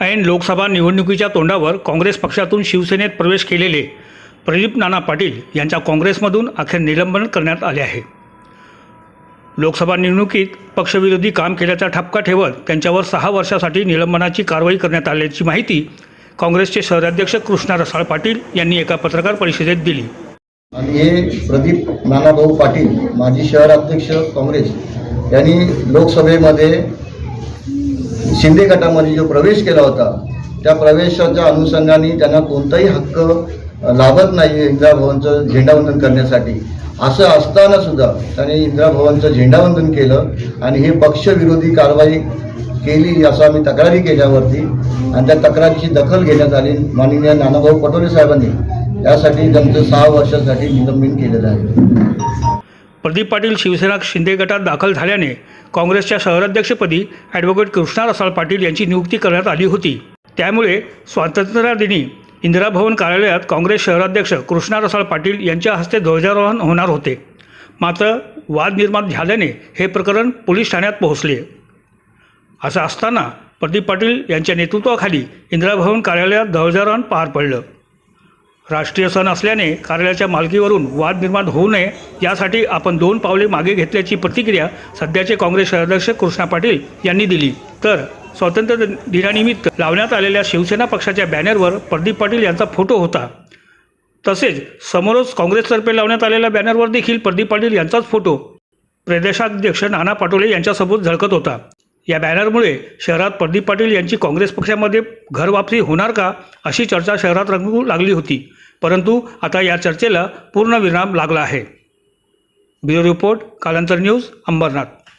ऐन लोकसभा निवडणुकीच्या तोंडावर काँग्रेस पक्षातून शिवसेनेत प्रवेश केलेले प्रदीप नाना पाटील यांच्या काँग्रेसमधून अखेर निलंबन करण्यात आले आहे. लोकसभा निवडणुकीत पक्षविरोधी काम केल्याचा ठपका ठेवत त्यांच्यावर सहा वर्षासाठी निलंबनाची कारवाई करण्यात आल्याची माहिती काँग्रेसचे शहराध्यक्ष कृष्णा रसाळ पाटील यांनी एका पत्रकार परिषदेत दिली. आणि हे प्रदीप नानाभाऊ पाटील माजी शहराध्यक्ष काँग्रेस यांनी लोकसभेमध्ये शिंदे गटामध्ये जो प्रवेश केला होता त्या प्रवेशाच्या अनुषंगाने त्यांना कोणताही हक्क लाभत नाही इंदिरा भवनचं झेंडावंदन करण्यासाठी. असं असताना सुद्धा त्याने इंदिरा भवनचं झेंडावंदन केलं आणि हे पक्षविरोधी कारवाई केली असं आम्ही तक्रारी केल्यावरती आणि त्या तक्रारीची दखल घेण्यात आली माननीय नानाभाऊ पटोले साहेबांनी. यासाठी त्यांचं सहा वर्षासाठी निलंबन केलेलं आहे. प्रदीप पाटील शिवसेना शिंदे गटात दाखल झाल्याने काँग्रेसच्या शहराध्यक्षपदी ॲडव्होकेट कृष्णा रसाळ पाटील यांची नियुक्ती करण्यात आली होती. त्यामुळे स्वातंत्र्यदिनी इंदिरा भवन कार्यालयात काँग्रेस शहराध्यक्ष कृष्णा रसाळ पाटील यांच्या हस्ते ध्वजारोहण होणार होते. मात्र वाद निर्माण झाल्याने हे प्रकरण पोलीस ठाण्यात पोहोचले. असं असताना प्रदीप पाटील यांच्या नेतृत्वाखाली इंदिरा भवन कार्यालयात ध्वजारोहण पार पडलं. राष्ट्रीय सण असल्याने कार्यालयाच्या मालकीवरून वाद निर्माण होऊ नये यासाठी आपण दोन पावले मागे घेतल्याची प्रतिक्रिया सध्याचे काँग्रेस शहराध्यक्ष कृष्णा पाटील यांनी दिली. तर स्वातंत्र्य दिनानिमित्त लावण्यात आलेल्या शिवसेना पक्षाच्या बॅनरवर प्रदीप पाटील यांचा फोटो होता. तसेच समोरच काँग्रेसतर्फे लावण्यात आलेल्या बॅनरवर देखील प्रदीप पाटील यांचाच फोटो. प्रदेशाध्यक्ष नाना पाटोले यांच्यासोबत झळकत होता. या बॅनरमुळे शहरात प्रदीप पाटील यांची काँग्रेस पक्षामध्ये घरवापसी होणार का अशी चर्चा शहरात रंगू लागली होती. परंतु आता या चर्चेला पूर्ण विराम लागला आहे. Bureau report Kalantar news Ambernath.